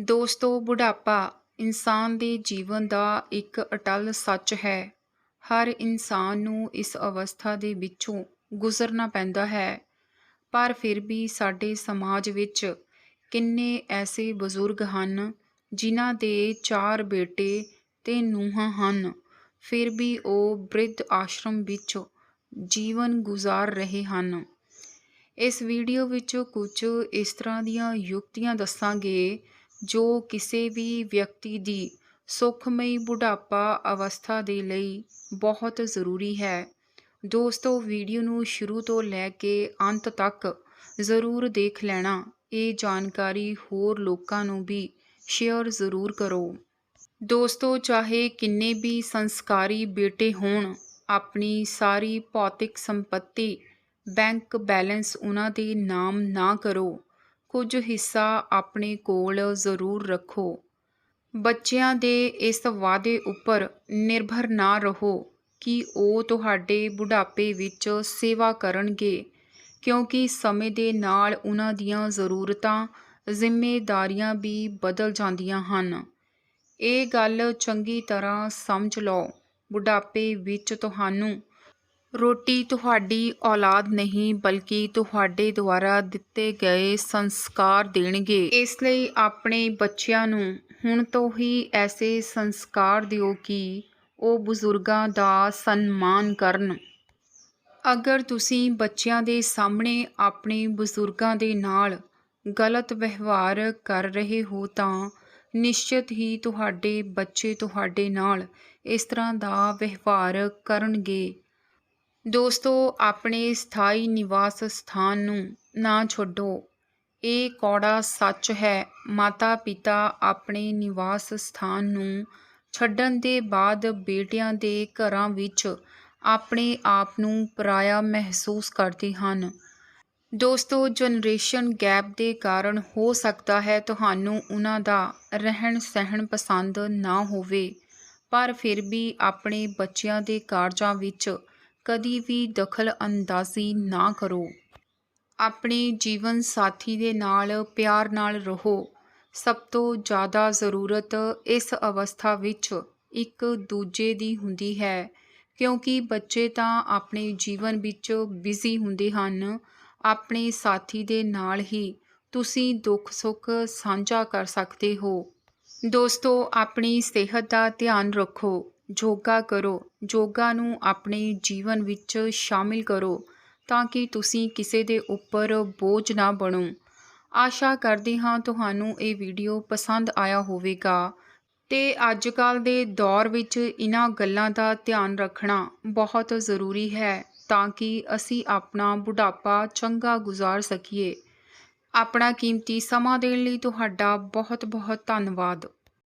ਦੋਸਤੋ, ਬੁਢਾਪਾ ਇਨਸਾਨ ਦੇ ਜੀਵਨ ਦਾ ਇੱਕ ਅਟਲ ਸੱਚ ਹੈ। ਹਰ ਇਨਸਾਨ ਨੂੰ ਇਸ ਅਵਸਥਾ ਦੇ ਵਿੱਚੋਂ ਗੁਜ਼ਰਨਾ ਪੈਂਦਾ ਹੈ। ਪਰ ਫਿਰ ਵੀ ਸਾਡੇ ਸਮਾਜ ਵਿੱਚ ਕਿੰਨੇ ਐਸੇ ਬਜ਼ੁਰਗ ਹਨ, ਜਿਨ੍ਹਾਂ ਦੇ ਚਾਰ ਬੇਟੇ ਤੇ ਨੂੰਹਾਂ ਹਨ। ਫਿਰ ਵੀ ਉਹ ਬ੍ਰਿਧ ਆਸ਼ਰਮ ਵਿੱਚ ਜੀਵਨ ਗੁਜ਼ਾਰ ਰਹੇ ਹਨ। ਇਸ ਵੀਡੀਓ ਵਿੱਚ ਕੁਝ ਇਸ ਤਰ੍ਹਾਂ ਦੀਆਂ ਯੁਕਤੀਆਂ ਦੱਸਾਂਗੇ। ਜੋ ਕਿਸੇ ਵੀ ਵਿਅਕਤੀ ਦੀ ਸੁਖਮਈ ਬੁਢਾਪਾ ਅਵਸਥਾ ਦੇ ਲਈ ਬਹੁਤ ਜ਼ਰੂਰੀ ਹੈ। ਦੋਸਤੋ, ਵੀਡੀਓ ਨੂੰ ਸ਼ੁਰੂ ਤੋਂ ਲੈ ਕੇ ਅੰਤ ਤੱਕ ਜ਼ਰੂਰ ਦੇਖ ਲੈਣਾ। ਇਹ ਜਾਣਕਾਰੀ ਹੋਰ ਲੋਕਾਂ ਨੂੰ ਵੀ ਸ਼ੇਅਰ ਜ਼ਰੂਰ ਕਰੋ। ਦੋਸਤੋ, ਚਾਹੇ ਕਿੰਨੇ ਵੀ ਸੰਸਕਾਰੀ ਬੇਟੇ ਹੋਣ, ਆਪਣੀ ਸਾਰੀ ਭੌਤਿਕ ਸੰਪਤੀ, ਬੈਂਕ ਬੈਲੈਂਸ ਉਹਨਾਂ ਦੇ ਨਾਮ ਨਾ ਕਰੋ। ਕੁਝ ਹਿੱਸਾ ਆਪਣੇ ਕੋਲ ਜ਼ਰੂਰ ਰੱਖੋ। ਬੱਚਿਆਂ ਦੇ ਇਸ ਵਾਅਦੇ ਉੱਪਰ ਨਿਰਭਰ ਨਾ ਰਹੋ ਕਿ ਉਹ ਤੁਹਾਡੇ ਬੁਢਾਪੇ ਵਿੱਚ ਸੇਵਾ ਕਰਨਗੇ, ਕਿਉਂਕਿ ਸਮੇਂ ਦੇ ਨਾਲ ਉਹਨਾਂ ਦੀਆਂ ਜ਼ਰੂਰਤਾਂ ਜ਼ਿੰਮੇਵਾਰੀਆਂ ਵੀ ਬਦਲ ਜਾਂਦੀਆਂ ਹਨ। ਇਹ ਗੱਲ ਚੰਗੀ ਤਰ੍ਹਾਂ ਸਮਝ ਲਓ, ਬੁਢਾਪੇ ਵਿੱਚ ਤੁਹਾਨੂੰ ਰੋਟੀ ਤੁਹਾਡੀ ਔਲਾਦ ਨਹੀਂ, ਬਲਕਿ ਤੁਹਾਡੇ ਦੁਆਰਾ ਦਿੱਤੇ ਗਏ ਸੰਸਕਾਰ ਦੇਣਗੇ। ਇਸ ਲਈ ਆਪਣੇ ਬੱਚਿਆਂ ਨੂੰ ਹੁਣ ਤੋਂ ਹੀ ਐਸੇ ਸੰਸਕਾਰ ਦਿਓ ਕਿ ਉਹ ਬਜ਼ੁਰਗਾਂ ਦਾ ਸਨਮਾਨ ਕਰਨ। ਅਗਰ ਤੁਸੀਂ ਬੱਚਿਆਂ ਦੇ ਸਾਹਮਣੇ ਆਪਣੇ ਬਜ਼ੁਰਗਾਂ ਦੇ ਨਾਲ ਗਲਤ ਵਿਵਹਾਰ ਕਰ ਰਹੇ ਹੋ, ਤਾਂ ਨਿਸ਼ਚਿਤ ਹੀ ਤੁਹਾਡੇ ਬੱਚੇ ਤੁਹਾਡੇ ਨਾਲ ਇਸ ਤਰ੍ਹਾਂ ਦਾ ਵਿਵਹਾਰ ਕਰਨਗੇ। ਦੋਸਤੋ, ਆਪਣੇ ਸਥਾਈ ਨਿਵਾਸ ਸਥਾਨ ਨੂੰ ਨਾ ਛੱਡੋ। ਇਹ ਕੌੜਾ ਸੱਚ ਹੈ। ਮਾਤਾ ਪਿਤਾ ਆਪਣੇ ਨਿਵਾਸ ਸਥਾਨ ਨੂੰ ਛੱਡਣ ਦੇ ਬਾਅਦ ਬੇਟਿਆਂ ਦੇ ਘਰਾਂ ਵਿੱਚ ਆਪਣੇ ਆਪ ਨੂੰ ਪਰਾਇਆ ਮਹਿਸੂਸ ਕਰਦੇ ਹਨ। ਦੋਸਤੋ ਜਨਰੇਸ਼ਨ ਗੈਪ ਦੇ ਕਾਰਨ ਹੋ ਸਕਦਾ ਹੈ ਤੁਹਾਨੂੰ ਉਹਨਾਂ ਦਾ ਰਹਿਣ ਸਹਿਣ ਪਸੰਦ ਨਾ ਹੋਵੇ, ਪਰ ਫਿਰ ਵੀ ਆਪਣੇ ਬੱਚਿਆਂ ਦੇ ਕਾਰਜਾਂ ਵਿੱਚ ਕਦੀ ਵੀ ਦਖਲ ਅੰਦਾਜ਼ੀ ਨਾ ਕਰੋ। ਆਪਣੇ ਜੀਵਨ ਸਾਥੀ ਦੇ ਨਾਲ, ਪਿਆਰ ਨਾਲ ਰਹੋ। ਸਭ ਤੋਂ ਜ਼ਿਆਦਾ ਜ਼ਰੂਰਤ ਇਸ ਅਵਸਥਾ ਵਿੱਚ ਇੱਕ ਦੂਜੇ ਦੀ ਹੁੰਦੀ ਹੈ, ਕਿਉਂਕਿ ਬੱਚੇ ਤਾਂ ਆਪਣੇ ਜੀਵਨ ਵਿੱਚ ਬਿਜ਼ੀ ਹੁੰਦੇ ਹਨ। ਆਪਣੇ ਸਾਥੀ ਦੇ ਨਾਲ ਹੀ ਤੁਸੀਂ ਦੁੱਖ ਸੁੱਖ ਸਾਂਝਾ ਕਰ ਸਕਦੇ ਹੋ। ਦੋਸਤੋ, ਆਪਣੀ ਸਿਹਤ ਦਾ ਧਿਆਨ ਰੱਖੋ। ਯੋਗਾ ਕਰੋ, ਯੋਗਾ ਨੂੰ ਆਪਣੇ ਜੀਵਨ ਵਿੱਚ ਸ਼ਾਮਿਲ ਕਰੋ ਤਾਂ ਕਿ ਤੁਸੀਂ ਕਿਸੇ ਦੇ ਉੱਪਰ ਬੋਝ ਨਾ ਬਣੋ। ਆਸ਼ਾ ਕਰਦੀ ਹਾਂ ਤੁਹਾਨੂੰ ਇਹ ਵੀਡੀਓ ਪਸੰਦ ਆਇਆ ਹੋਵੇਗਾ। ਤੇ ਅੱਜ ਕੱਲ ਦੇ ਦੌਰ ਵਿੱਚ ਇਹਨਾਂ ਗੱਲਾਂ ਦਾ ਧਿਆਨ ਰੱਖਣਾ ਬਹੁਤ ਜ਼ਰੂਰੀ ਹੈ ਤਾਂ ਕਿ ਅਸੀਂ ਆਪਣਾ ਬੁਢਾਪਾ ਚੰਗਾ ਗੁਜ਼ਾਰ ਸਕੀਏ। ਆਪਣਾ ਕੀਮਤੀ ਸਮਾਂ ਦੇਣ ਲਈ ਤੁਹਾਡਾ ਬਹੁਤ ਬਹੁਤ ਧੰਨਵਾਦ।